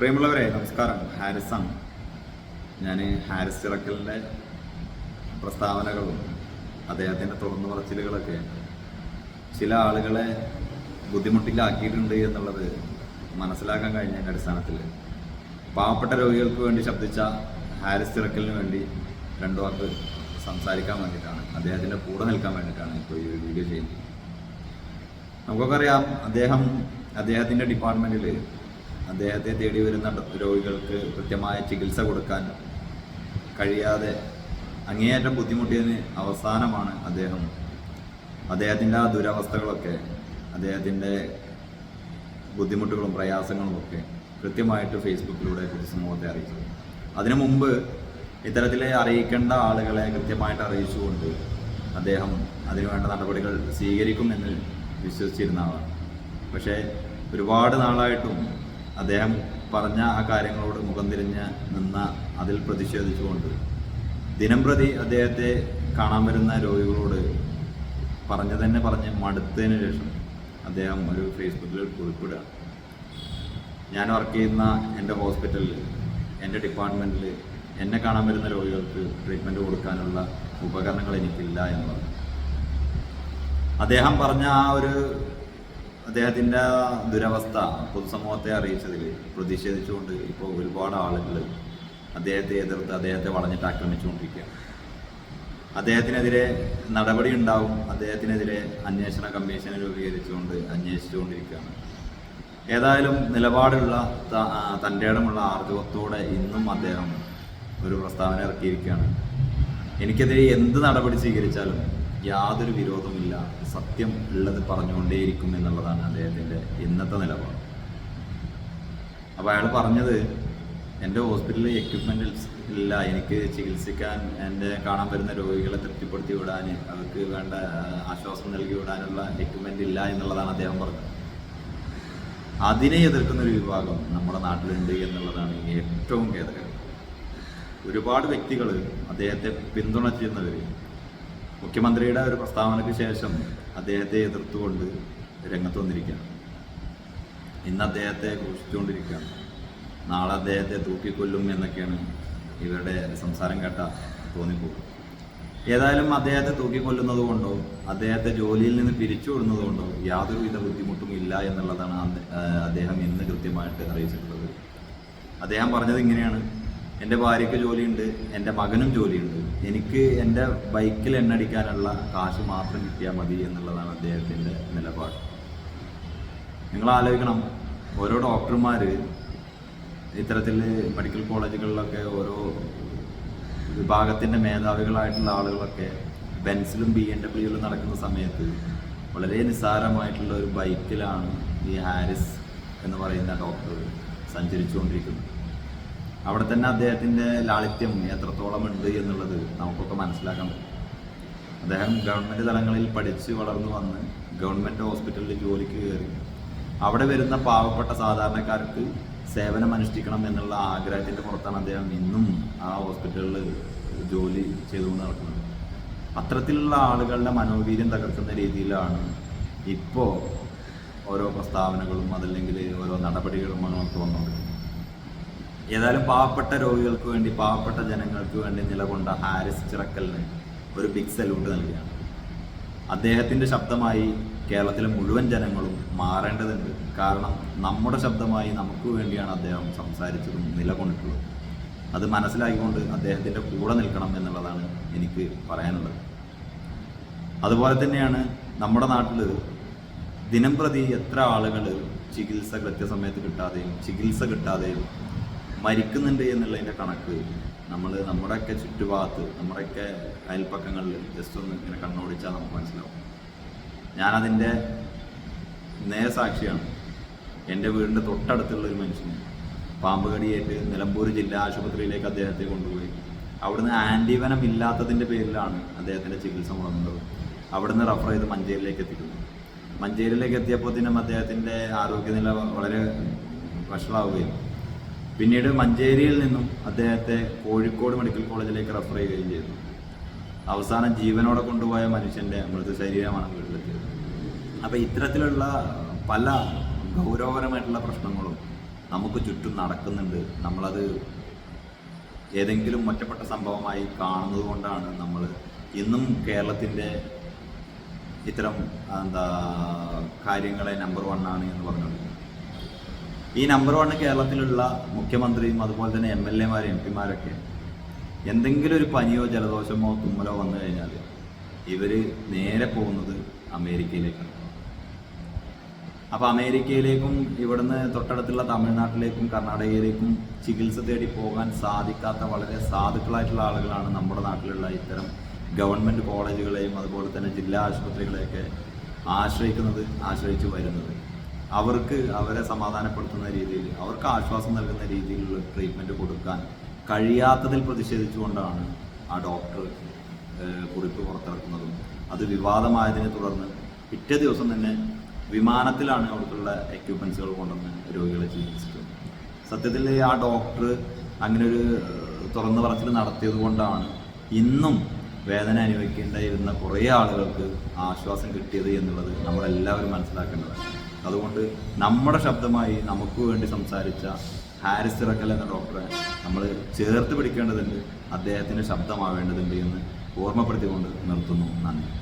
പ്രിയമുള്ളവരെ നമസ്കാരം. ഹാരിസാണ്. ഞാൻ ഹാരിസ് ചിറക്കലിന്റെ പ്രസ്താവനകളും അദ്ദേഹത്തിന്റെ തുറന്നു പറച്ചിലുകളൊക്കെ ചില ആളുകളെ ബുദ്ധിമുട്ടിലാക്കിയിട്ടുണ്ട് എന്നുള്ളത് മനസ്സിലാക്കാൻ കഴിഞ്ഞതിന്റെ അടിസ്ഥാനത്തിൽ. പാവപ്പെട്ട രോഗികൾക്ക് വേണ്ടി ശബ്ദിച്ച ഹാരിസ് ചിറക്കലിന് വേണ്ടി രണ്ടു വാക്ക് സംസാരിക്കാൻ വേണ്ടിയിട്ടാണ്. അദ്ദേഹത്തിന്റെ കൂടെ നിൽക്കാൻ വേണ്ടിയിട്ടാണ് ഇപ്പോൾ ഈ വീഡിയോ ചെയ്യുന്നത്. നമുക്കൊക്കെ അറിയാം അദ്ദേഹം അദ്ദേഹത്തിന്റെ ഡിപ്പാർട്ട്മെന്റിൽ അദ്ദേഹത്തെ തേടി വരുന്ന രോഗികൾക്ക് കൃത്യമായ ചികിത്സ കൊടുക്കാൻ കഴിയാതെ അങ്ങേയറ്റം ബുദ്ധിമുട്ടിയതിന് അവസാനമാണ് അദ്ദേഹം. അദ്ദേഹത്തിന്റെ ആ ദുരവസ്ഥകളൊക്കെ അദ്ദേഹത്തിന്റെ ബുദ്ധിമുട്ടുകളും പ്രയാസങ്ങളും ഒക്കെ കൃത്യമായിട്ട് ഫേസ്ബുക്കിലൂടെ പൊതുസമൂഹത്തെ അറിയിച്ചത്. അതിനു മുമ്പ് ഇത്തരത്തിലെ അറിയിക്കേണ്ട ആളുകളെ കൃത്യമായിട്ട് അറിയിച്ചുകൊണ്ട് അദ്ദേഹം അതിനുവേണ്ട നടപടികൾ സ്വീകരിക്കുമെന്ന് വിശ്വസിച്ചിരുന്ന ആളാണ്. പക്ഷേ ഒരുപാട് നാളായിട്ടും അദ്ദേഹം പറഞ്ഞ ആ കാര്യങ്ങളോട് മുഖം തിരിഞ്ഞ് നിന്ന അതിൽ പ്രതിഷേധിച്ചുകൊണ്ട് ദിനംപ്രതി അദ്ദേഹത്തെ കാണാൻ വരുന്ന രോഗികളോട് പറഞ്ഞു തന്നെ പറഞ്ഞ് മടുത്തതിന് ശേഷം അദ്ദേഹം ഒരു ഫേസ്ബുക്കിൽ കുറിപ്പിടുക. ഞാൻ വർക്ക് ചെയ്യുന്ന എന്റെ ഹോസ്പിറ്റലിൽ എന്റെ ഡിപ്പാർട്ട്മെന്റിൽ എന്നെ കാണാൻ വരുന്ന രോഗികൾക്ക് ട്രീറ്റ്മെന്റ് കൊടുക്കാനുള്ള ഉപകരണങ്ങൾ എനിക്കില്ല എന്ന് പറഞ്ഞു. അദ്ദേഹം പറഞ്ഞ ആ ഒരു അദ്ദേഹത്തിന്റെ ദുരവസ്ഥ പൊതുസമൂഹത്തെ അറിയിച്ചതിൽ പ്രതിഷേധിച്ചുകൊണ്ട് ഇപ്പോൾ ഒരുപാട് ആളുകൾ അദ്ദേഹത്തെ എതിർത്ത് അദ്ദേഹത്തെ വളഞ്ഞിട്ട് ആക്രമിച്ചുകൊണ്ടിരിക്കുകയാണ്. അദ്ദേഹത്തിനെതിരെ നടപടി ഉണ്ടാവും. അദ്ദേഹത്തിനെതിരെ അന്വേഷണ കമ്മീഷൻ രൂപീകരിച്ചുകൊണ്ട് അന്വേഷിച്ചുകൊണ്ടിരിക്കുകയാണ്. ഏതായാലും നിലപാടുള്ള തന്റെ ഇടമുള്ള ആർജവത്തോടെ ഇന്നും അദ്ദേഹം ഒരു പ്രസ്താവന ഇറക്കിയിരിക്കുകയാണ്. എനിക്കെതിരെ എന്ത് നടപടി സ്വീകരിച്ചാലും യാതൊരു വിരോധമില്ല. സത്യം ഉള്ളത് പറഞ്ഞുകൊണ്ടേയിരിക്കും എന്നുള്ളതാണ് അദ്ദേഹത്തിന്റെ ഇന്നത്തെ നിലപാട്. അപ്പോൾ അയാൾ പറഞ്ഞത് എന്റെ ഹോസ്പിറ്റലിൽ എക്യുപ്മെന്റ് ഇല്ല. എനിക്ക് ചികിത്സിക്കാൻ എന്റെ കാണാൻ വരുന്ന രോഗികളെ തൃപ്തിപ്പെടുത്തി വിടാൻ അവർക്ക് വേണ്ട ആശ്വാസം നൽകി വിടാനുള്ള എക്യുപ്മെന്റ് ഇല്ല എന്നുള്ളതാണ് അദ്ദേഹം പറഞ്ഞത്. അതിനെ എതിർക്കുന്ന ഒരു വിഭാഗം നമ്മുടെ നാട്ടിലുണ്ട് എന്നുള്ളതാണ് ഏറ്റവും ഖേദകരം. ഒരുപാട് വ്യക്തികൾ അദ്ദേഹത്തെ പിന്തുണച്ചിരുന്നവർ മുഖ്യമന്ത്രിയുടെ ഒരു പ്രസ്താവനയ്ക്ക് ശേഷം അദ്ദേഹത്തെ എതിർത്തുകൊണ്ട് രംഗത്ത് വന്നിരിക്കുകയാണ്. ഇന്ന് അദ്ദേഹത്തെ ഘോഷിച്ചുകൊണ്ടിരിക്കുകയാണ്. നാളെ അദ്ദേഹത്തെ തൂക്കിക്കൊല്ലും എന്നൊക്കെയാണ് ഇവരുടെ സംസാരം കേട്ട തോന്നിപ്പോകും ഏതായാലും അദ്ദേഹത്തെ തൂക്കിക്കൊല്ലുന്നത് കൊണ്ടോ അദ്ദേഹത്തെ ജോലിയിൽ നിന്ന് പിരിച്ചുവിടുന്നത് കൊണ്ടോ യാതൊരുവിധ ബുദ്ധിമുട്ടും ഇല്ല എന്നുള്ളതാണ് അദ്ദേഹം ഇന്ന് കൃത്യമായിട്ട് അറിയിച്ചിട്ടുള്ളത്. അദ്ദേഹം പറഞ്ഞത് ഇങ്ങനെയാണ്. എന്റെ ഭാര്യയ്ക്ക് ജോലിയുണ്ട് എന്റെ മകനും ജോലിയുണ്ട്. എനിക്ക് എന്റെ ബൈക്കിൽ എണ്ണടിക്കാനുള്ള കാശ് മാത്രം കിട്ടിയാൽ മതി എന്നുള്ളതാണ് അദ്ദേഹത്തിന്റെ നിലപാട്. നിങ്ങൾ ആലോചിക്കണം ഓരോ ഡോക്ടർമാർ ഇത്തരത്തിൽ മെഡിക്കൽ കോളേജുകളിലൊക്കെ ഓരോ വിഭാഗത്തിന്റെ മേധാവികളായിട്ടുള്ള ആളുകളൊക്കെ ബെൻസിലും ബി എൻ ഡബ്ല്യൂയിലും നടക്കുന്ന സമയത്ത് വളരെ നിസ്സാരമായിട്ടുള്ള ഒരു ബൈക്കിലാണ് ഈ ഹാരിസ് എന്ന് പറയുന്ന ഡോക്ടർ സഞ്ചരിച്ചുകൊണ്ടിരിക്കുന്നത്. അവിടെ തന്നെ അദ്ദേഹത്തിന്റെ ലാളിത്യം എത്രത്തോളം ഉണ്ട് എന്നുള്ളത് നമുക്കൊക്കെ മനസ്സിലാക്കാൻ പറ്റും. അദ്ദേഹം ഗവൺമെന്റ് തലങ്ങളിൽ പഠിച്ച് വളർന്നു വന്ന് ഗവൺമെന്റ് ഹോസ്പിറ്റലിൽ ജോലിക്ക് കയറി അവിടെ വരുന്ന പാവപ്പെട്ട സാധാരണക്കാർക്ക് സേവനം അനുഷ്ഠിക്കണം എന്നുള്ള ആഗ്രഹത്തിന്റെ പുറത്താണ് അദ്ദേഹം ഇന്നും ആ ഹോസ്പിറ്റലിൽ ജോലി ചെയ്തുകൊണ്ട് നടക്കുന്നത്. അത്തരത്തിലുള്ള ആളുകളുടെ മനോവീര്യം തകർക്കുന്ന രീതിയിലാണ് ഇപ്പോൾ ഓരോ പ്രസ്താവനകളും അതല്ലെങ്കിൽ ഓരോ നടപടികളും നമുക്ക് വന്നുകൊണ്ടിരിക്കുന്നത്. ഏതായാലും പാവപ്പെട്ട രോഗികൾക്ക് വേണ്ടി പാവപ്പെട്ട ജനങ്ങൾക്ക് വേണ്ടി നിലകൊണ്ട ഹാരിസ് ചിറക്കലിന് ഒരു ബിഗ് സല്യൂട്ട് നൽകുകയാണ്. അദ്ദേഹത്തിന്റെ ശബ്ദമായി കേരളത്തിലെ മുഴുവൻ ജനങ്ങളും മാറേണ്ടതുണ്ട്. കാരണം നമ്മുടെ ശബ്ദമായി നമുക്ക് വേണ്ടിയാണ് അദ്ദേഹം സംസാരിച്ചതും നിലകൊണ്ടിട്ടുള്ളത്. അത് മനസ്സിലാക്കിക്കൊണ്ട് അദ്ദേഹത്തിന്റെ കൂടെ നിൽക്കണം എന്നുള്ളതാണ് എനിക്ക് പറയാനുള്ളത്. അതുപോലെ തന്നെയാണ് നമ്മുടെ നാട്ടിൽ ദിനം പ്രതി എത്ര ആളുകൾ ചികിത്സ കൃത്യസമയത്ത് കിട്ടാതെയും ചികിത്സ കിട്ടാതെയും മരിക്കുന്നുണ്ട് എന്നുള്ളതിന്റെ കണക്ക് നമ്മൾ നമ്മുടെയൊക്കെ ചുറ്റുഭാഗത്ത് നമ്മുടെയൊക്കെ അയൽപ്പക്കങ്ങളിൽ ജസ്റ്റ് ഒന്ന് ഇങ്ങനെ കണ്ണോടിച്ചാൽ നമുക്ക് മനസ്സിലാവും. ഞാനതിന്റെ നേരസാക്ഷിയാണ് എന്റെ വീടിന്റെ തൊട്ടടുത്തുള്ള ഒരു മനുഷ്യന് പാമ്പ് കടിയേറ്റ് നിലമ്പൂർ ജില്ലാ ആശുപത്രിയിലേക്ക് അദ്ദേഹത്തെ കൊണ്ടുപോയി. അവിടുന്ന് ആന്റിവനം ഇല്ലാത്തതിന്റെ പേരിലാണ് അദ്ദേഹത്തിന്റെ ചികിത്സ മുടങ്ങുന്നത്. അവിടുന്ന് റഫർ ചെയ്ത് മഞ്ചേരിയിലേക്ക് എത്തിക്കുന്നു. മഞ്ചേരിയിലേക്ക് എത്തിയപ്പോൾ എത്തിയപ്പോഴത്തേനും അദ്ദേഹത്തിന്റെ ആരോഗ്യനില വളരെ വഷളാവുകയും പിന്നീട് മഞ്ചേരിയിൽ നിന്നും അദ്ദേഹത്തെ കോഴിക്കോട് മെഡിക്കൽ കോളേജിലേക്ക് റെഫർ ചെയ്യുകയും ചെയ്തു. അവസാനം ജീവനോടെ കൊണ്ടുപോയ മനുഷ്യന്റെ മൃതശരീരമാണ് വീട്ടിലെത്തിയത്. അപ്പോൾ ഇത്തരത്തിലുള്ള പല ഗൗരവകരമായിട്ടുള്ള പ്രശ്നങ്ങളും നമുക്ക് ചുറ്റും നടക്കുന്നുണ്ട്. നമ്മളത് ഏതെങ്കിലും ഒറ്റപ്പെട്ട സംഭവമായി കാണുന്നത് കൊണ്ടാണ് നമ്മൾ ഇന്നും കേരളത്തിന്റെ ഇത്തരം എന്താ കാര്യങ്ങളെ നമ്പർ വൺ ആണ് എന്ന് പറഞ്ഞത് ഈ നമ്പർ വൺ കേരളത്തിലുള്ള മുഖ്യമന്ത്രിയും അതുപോലെ തന്നെ എം എൽ എമാരും എം പിമാരൊക്കെ എന്തെങ്കിലും ഒരു പനിയോ ജലദോഷമോ തുമ്മലോ വന്നു കഴിഞ്ഞാൽ ഇവർ നേരെ പോകുന്നത് അമേരിക്കയിലേക്കാണ്. അപ്പോൾ അമേരിക്കയിലേക്കും ഇവിടുന്ന് തൊട്ടടുത്തുള്ള തമിഴ്നാട്ടിലേക്കും കർണാടകയിലേക്കും ചികിത്സ തേടി പോകാൻ സാധിക്കാത്ത വളരെ സാധുക്കളായിട്ടുള്ള ആളുകളാണ് നമ്മുടെ നാട്ടിലുള്ള ഇത്തരം ഗവൺമെന്റ് കോളേജുകളെയും അതുപോലെ തന്നെ ജില്ലാ ആശുപത്രികളെയൊക്കെ ആശ്രയിക്കുന്നത് ആശ്രയിച്ചു വരുന്നത്. അവർക്ക് അവരെ സമാധാനപ്പെടുത്തുന്ന രീതിയിൽ അവർക്ക് ആശ്വാസം നൽകുന്ന രീതിയിലുള്ള ട്രീറ്റ്മെന്റ് കൊടുക്കാൻ കഴിയാത്തതിൽ പ്രതിഷേധിച്ചുകൊണ്ടാണ് ആ ഡോക്ടർ കുറിപ്പ് പുറത്തിറക്കുന്നതും. അത് വിവാദമായതിനെ തുടർന്ന് പിറ്റേ ദിവസം തന്നെ വിമാനത്തിലാണ് അവർക്കുള്ള എക്യുപ്മെൻസുകൾ കൊണ്ടുവന്ന് രോഗികളെ ചികിത്സിച്ചത്. സത്യത്തിൽ ആ ഡോക്ടർ അങ്ങനെ ഒരു ഏഹ്, തുറന്നു പറച്ചിൽ നടത്തിയത് കൊണ്ടാണ് ഇന്നും വേദന അനുഭവിക്കേണ്ടിയിരുന്ന കുറേ ആളുകൾക്ക് ആശ്വാസം കിട്ടിയത് എന്നുള്ളത് നമ്മളെല്ലാവരും മനസ്സിലാക്കേണ്ടതാണ്. അതുകൊണ്ട് നമ്മുടെ ശബ്ദമായി നമുക്ക് വേണ്ടി സംസാരിച്ച ഹാരിസ് ഇറക്കൽ എന്ന ഡോക്ടറെ നമ്മൾ ചേർത്ത് പിടിക്കേണ്ടതുണ്ട്. അദ്ദേഹത്തിന്റെ ശബ്ദമാവേണ്ടതുണ്ട് എന്ന് ഓർമ്മപ്പെടുത്തിക്കൊണ്ട് നിർത്തുന്നു. നന്ദി.